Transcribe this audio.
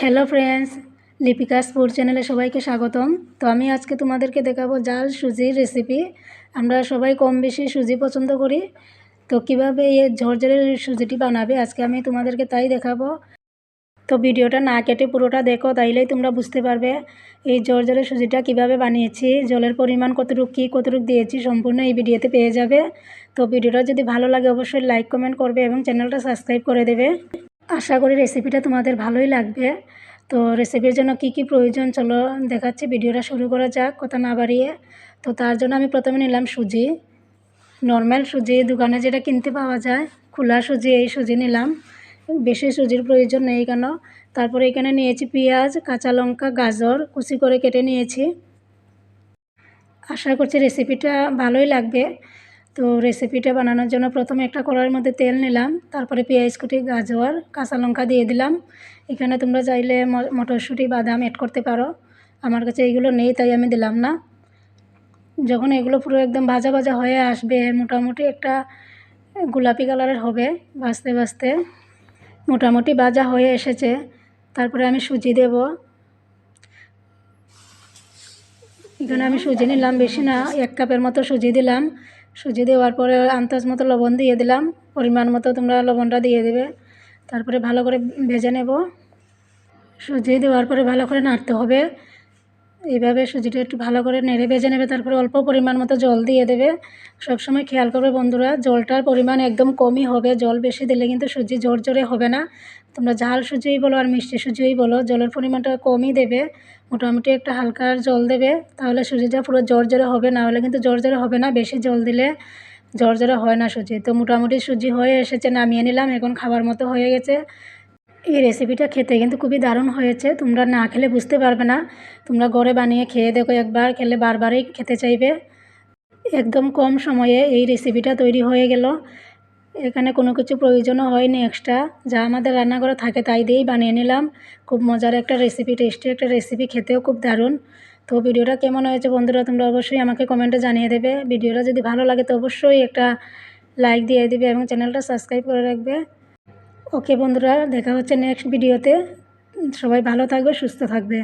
Hello friends Lipika sport চ্যানেলে সবাইকে স্বাগতম। তো আমি আজকে তোমাদেরকে দেখাবো জাল সুজির রেসিপি আমরা সবাই কম বেশি সুজি পছন্দ করি। তো কীভাবে এই ঝরঝরের সুজিটি বানাবে আজকে আমি তোমাদেরকে তাই দেখাবো। তো ভিডিওটা না কেটে পুরোটা দেখো, তাইলেই তোমরা বুঝতে পারবে এই ঝরঝরের সুজিটা কীভাবে বানিয়েছি, জলের পরিমাণ কতটুকু, কী কতটুকু দিয়েছি সম্পূর্ণ এই ভিডিওতে পেয়ে যাবে। তো ভিডিওটা যদি ভালো লাগে অবশ্যই লাইক কমেন্ট করবে এবং চ্যানেলটা সাবস্ক্রাইব করে দেবে। আশা করি রেসিপিটা তোমাদের ভালোই লাগবে। তো রেসিপির জন্য কি কি প্রয়োজন চলো দেখাচ্ছি, ভিডিওটা শুরু করা যাক, কথা না বাড়িয়ে। তো তার জন্য আমি প্রথমে নিলাম সুজি। নর্মাল সুজি, দোকানে যেটা কিনতে পাওয়া যায়, খোলা সুজি, এই সুজি নিলাম। বেশি সুজির প্রয়োজন নেই কেন? তারপরে এখানে নিয়েছি পেঁয়াজ, কাঁচা লঙ্কা, গাজর, কুচি করে কেটে নিয়েছি। আশা করছি রেসিপিটা ভালোই লাগবে। তো রেসিপিটা বানানোর জন্য প্রথমে একটা কড়াইয়ের মধ্যে তেল নিলাম, তারপরে পেঁয়াজ কুটি গাজর, কাঁচা লঙ্কা দিয়ে দিলাম। এখানে তোমরা চাইলে মটরশুঁটি, বাদাম অ্যাড করতে পারো। আমার কাছে এইগুলো নেই, তাই আমি দিলাম না। যখন এগুলো পুরো একদম ভাজা ভাজা হয়ে আসবে, মোটামুটি একটা গোলাপি কালারের হবে, ভাজতে ভাজতে মোটামুটি ভাজা হয়ে এসেছে। তারপরে আমি সুজি দেব। এখানে আমি সুজি নিলাম, বেশি না, এক কাপের মতো সুজি দিলাম। সুজি দেওয়ার পরে আন্দাজ মতো লবণ দিয়ে দিলাম। পরিমাণ মতো তোমরা লবণটা দিয়ে দেবে। তারপরে ভালো করে ভেজে নেব। সুজি দেওয়ার পরে ভালো করে নাড়তে হবে। এইভাবে সুজিটা একটু ভালো করে নেড়ে ভেজে নেবে, তারপরে অল্প পরিমাণ মতো জল দিয়ে দেবে। সবসময় খেয়াল করবে বন্ধুরা, জলটার পরিমাণ একদম কমই হবে। জল বেশি দিলে কিন্তু সুজি জোর জোরে হবে না। তোমরা ঝাল সুজিই বলো আর মিষ্টি সুজিই বলো, জলের পরিমাণটা কমই দেবে। মোটামুটি একটা হালকা জল দেবে, তাহলে সুজিটা পুরো জোর জোরে হবে। না হলে কিন্তু জোর জোরে হবে না, বেশি জল দিলে জোর জোরে হয় না সুজি তো মোটামুটি সুজি হয়ে এসেছে, নামিয়ে নিলাম, এখন খাবার মতো হয়ে গেছে। এই রেসিপিটা খেতে কিন্তু খুবই দারুণ হয়েছে। তোমরা না খেলে বুঝতে পারবে না। তোমরা ঘরে বানিয়ে খেয়ে দেখো একবার, খেলে বারবারই খেতে চাইবে। একদম কম সময়ে এই রেসিপিটা তৈরি হয়ে গেল। এখানে কোনো কিছু প্রয়োজনও হয়নি এক্সট্রা যা আমাদের রান্নাঘরে থাকে তাই দিয়েই বানিয়ে নিলাম। খুব মজার একটা রেসিপি টেস্টি একটা রেসিপি খেতেও খুব দারুণ। তো ভিডিওটা কেমন হয়েছে বন্ধুরা, তোমরা অবশ্যই আমাকে কমেন্টে জানিয়ে দেবে। ভিডিওটা যদি ভালো লাগে তো অবশ্যই একটা লাইক দিয়ে দেবে এবং চ্যানেলটা সাবস্ক্রাইব করে রাখবে। ওকে বন্ধুরা দেখা হচ্ছে নেক্সট ভিডিওতে সবাই ভালো থাকবে সুস্থ থাকবে।